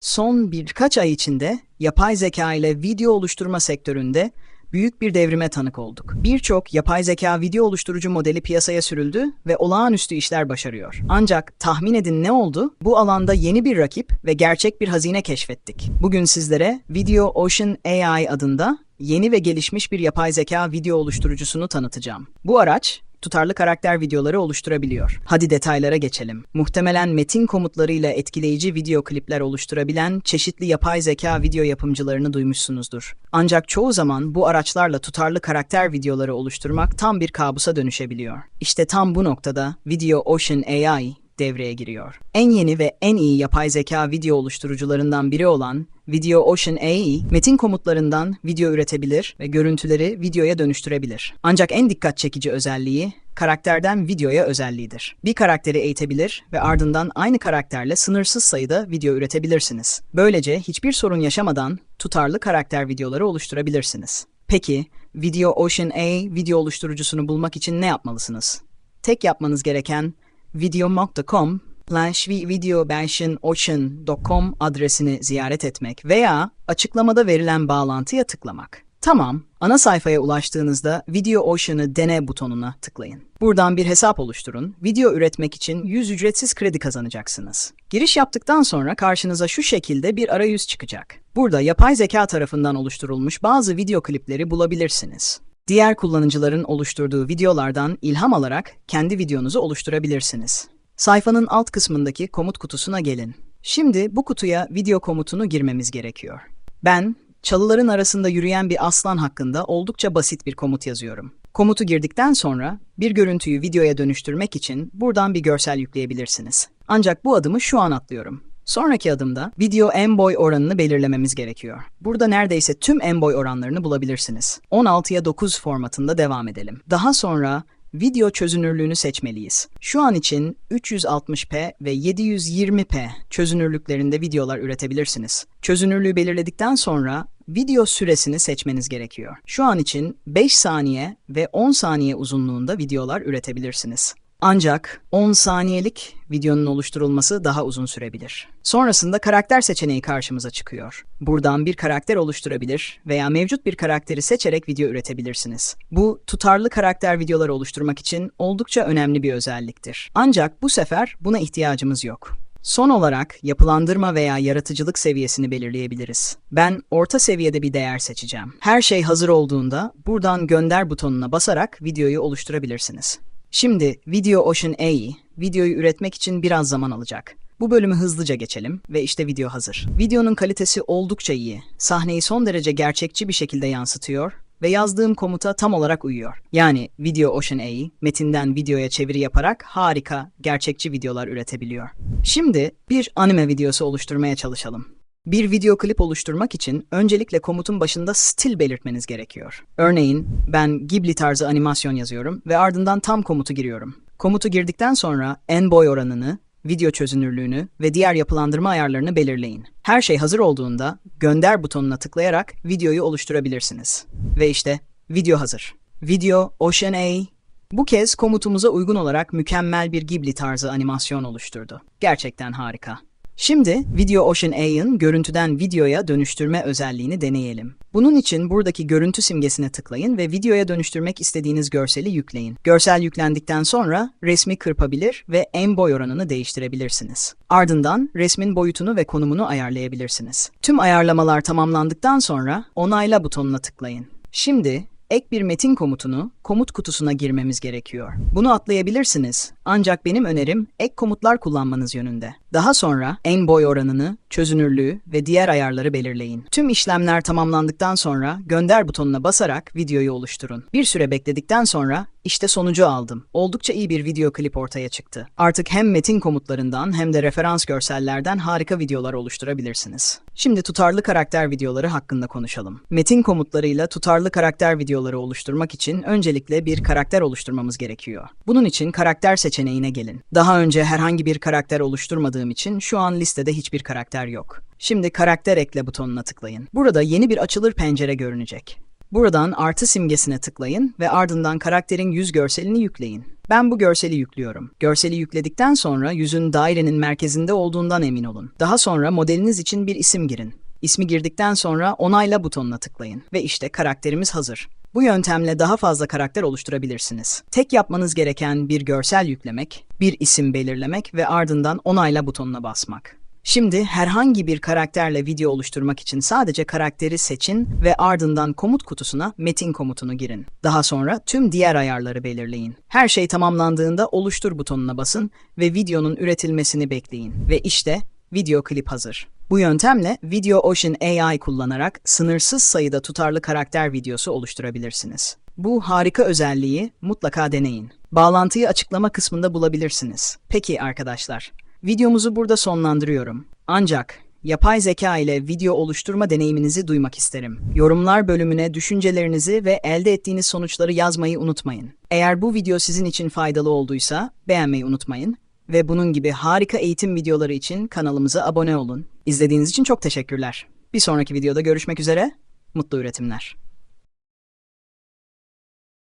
Son birkaç ay içinde yapay zeka ile video oluşturma sektöründe büyük bir devrime tanık olduk. Birçok yapay zeka video oluşturucu modeli piyasaya sürüldü ve olağanüstü işler başarıyor. Ancak tahmin edin ne oldu? Bu alanda yeni bir rakip ve gerçek bir hazine keşfettik. Bugün sizlere Video Ocean AI adında yeni ve gelişmiş bir yapay zeka video oluşturucusunu tanıtacağım. Bu araç tutarlı karakter videoları oluşturabiliyor. Hadi detaylara geçelim. Muhtemelen metin komutlarıyla etkileyici video klipler oluşturabilen çeşitli yapay zeka video yapımcılarını duymuşsunuzdur. Ancak çoğu zaman bu araçlarla tutarlı karakter videoları oluşturmak tam bir kabusa dönüşebiliyor. İşte tam bu noktada Video Ocean AI devreye giriyor. En yeni ve en iyi yapay zeka video oluşturucularından biri olan Video Ocean AI, metin komutlarından video üretebilir ve görüntüleri videoya dönüştürebilir. Ancak en dikkat çekici özelliği karakterden videoya özelliğidir. Bir karakteri eğitebilir ve ardından aynı karakterle sınırsız sayıda video üretebilirsiniz. Böylece hiçbir sorun yaşamadan tutarlı karakter videoları oluşturabilirsiniz. Peki, Video Ocean AI video oluşturucusunu bulmak için ne yapmalısınız? Tek yapmanız gereken videomock.com slash videobenchinocean.com adresini ziyaret etmek veya açıklamada verilen bağlantıya tıklamak. Tamam, ana sayfaya ulaştığınızda Video Ocean'ı dene butonuna tıklayın. Buradan bir hesap oluşturun, video üretmek için 100 ücretsiz kredi kazanacaksınız. Giriş yaptıktan sonra karşınıza şu şekilde bir arayüz çıkacak. Burada yapay zeka tarafından oluşturulmuş bazı video klipleri bulabilirsiniz. Diğer kullanıcıların oluşturduğu videolardan ilham alarak kendi videonuzu oluşturabilirsiniz. Sayfanın alt kısmındaki komut kutusuna gelin. Şimdi bu kutuya video komutunu girmemiz gerekiyor. Ben, çalıların arasında yürüyen bir aslan hakkında oldukça basit bir komut yazıyorum. Komutu girdikten sonra bir görüntüyü videoya dönüştürmek için buradan bir görsel yükleyebilirsiniz. Ancak bu adımı şu an atlıyorum. Sonraki adımda video en boy oranını belirlememiz gerekiyor. Burada neredeyse tüm en boy oranlarını bulabilirsiniz. 16'ya 9 formatında devam edelim. Daha sonra video çözünürlüğünü seçmeliyiz. Şu an için 360p ve 720p çözünürlüklerinde videolar üretebilirsiniz. Çözünürlüğü belirledikten sonra video süresini seçmeniz gerekiyor. Şu an için 5 saniye ve 10 saniye uzunluğunda videolar üretebilirsiniz. Ancak 10 saniyelik videonun oluşturulması daha uzun sürebilir. Sonrasında karakter seçeneği karşımıza çıkıyor. Buradan bir karakter oluşturabilir veya mevcut bir karakteri seçerek video üretebilirsiniz. Bu tutarlı karakter videoları oluşturmak için oldukça önemli bir özelliktir. Ancak bu sefer buna ihtiyacımız yok. Son olarak yapılandırma veya yaratıcılık seviyesini belirleyebiliriz. Ben orta seviyede bir değer seçeceğim. Her şey hazır olduğunda buradan gönder butonuna basarak videoyu oluşturabilirsiniz. Şimdi Video Ocean AI, videoyu üretmek için biraz zaman alacak. Bu bölümü hızlıca geçelim ve işte video hazır. Videonun kalitesi oldukça iyi. Sahneyi son derece gerçekçi bir şekilde yansıtıyor ve yazdığım komuta tam olarak uyuyor. Yani Video Ocean AI, metinden videoya çeviri yaparak harika, gerçekçi videolar üretebiliyor. Şimdi bir anime videosu oluşturmaya çalışalım. Bir video klip oluşturmak için öncelikle komutun başında stil belirtmeniz gerekiyor. Örneğin ben Ghibli tarzı animasyon yazıyorum ve ardından tam komutu giriyorum. Komutu girdikten sonra en boy oranını, video çözünürlüğünü ve diğer yapılandırma ayarlarını belirleyin. Her şey hazır olduğunda gönder butonuna tıklayarak videoyu oluşturabilirsiniz. Ve işte video hazır. Video Ocean A bu kez komutumuza uygun olarak mükemmel bir Ghibli tarzı animasyon oluşturdu. Gerçekten harika. Şimdi Video Ocean A'ın görüntüden videoya dönüştürme özelliğini deneyelim. Bunun için buradaki görüntü simgesine tıklayın ve videoya dönüştürmek istediğiniz görseli yükleyin. Görsel yüklendikten sonra resmi kırpabilir ve en boy oranını değiştirebilirsiniz. Ardından resmin boyutunu ve konumunu ayarlayabilirsiniz. Tüm ayarlamalar tamamlandıktan sonra onayla butonuna tıklayın. Şimdi ek bir metin komutunu komut kutusuna girmemiz gerekiyor. Bunu atlayabilirsiniz ancak benim önerim ek komutlar kullanmanız yönünde. Daha sonra en boy oranını, çözünürlüğü ve diğer ayarları belirleyin. Tüm işlemler tamamlandıktan sonra gönder butonuna basarak videoyu oluşturun. Bir süre bekledikten sonra işte sonucu aldım. Oldukça iyi bir video klip ortaya çıktı. Artık hem metin komutlarından hem de referans görsellerden harika videolar oluşturabilirsiniz. Şimdi tutarlı karakter videoları hakkında konuşalım. Metin komutlarıyla tutarlı karakter videoları oluşturmak için öncelikle bir karakter oluşturmamız gerekiyor. Bunun için karakter seçeneğine gelin. Daha önce herhangi bir karakter oluşturmadığım için şu an listede hiçbir karakter yok. Şimdi karakter ekle butonuna tıklayın. Burada yeni bir açılır pencere görünecek. Buradan artı simgesine tıklayın ve ardından karakterin yüz görselini yükleyin. Ben bu görseli yüklüyorum. Görseli yükledikten sonra yüzün dairenin merkezinde olduğundan emin olun. Daha sonra modeliniz için bir isim girin. İsmi girdikten sonra onayla butonuna tıklayın ve işte karakterimiz hazır. Bu yöntemle daha fazla karakter oluşturabilirsiniz. Tek yapmanız gereken bir görsel yüklemek, bir isim belirlemek ve ardından onayla butonuna basmak. Şimdi herhangi bir karakterle video oluşturmak için sadece karakteri seçin ve ardından komut kutusuna metin komutunu girin. Daha sonra tüm diğer ayarları belirleyin. Her şey tamamlandığında oluştur butonuna basın ve videonun üretilmesini bekleyin. Ve işte video klip hazır. Bu yöntemle Video Ocean AI kullanarak sınırsız sayıda tutarlı karakter videosu oluşturabilirsiniz. Bu harika özelliği mutlaka deneyin. Bağlantıyı açıklama kısmında bulabilirsiniz. Peki arkadaşlar, videomuzu burada sonlandırıyorum. Ancak yapay zeka ile video oluşturma deneyiminizi duymak isterim. Yorumlar bölümüne düşüncelerinizi ve elde ettiğiniz sonuçları yazmayı unutmayın. Eğer bu video sizin için faydalı olduysa beğenmeyi unutmayın ve bunun gibi harika eğitim videoları için kanalımıza abone olun. İzlediğiniz için çok teşekkürler. Bir sonraki videoda görüşmek üzere. Mutlu üretimler.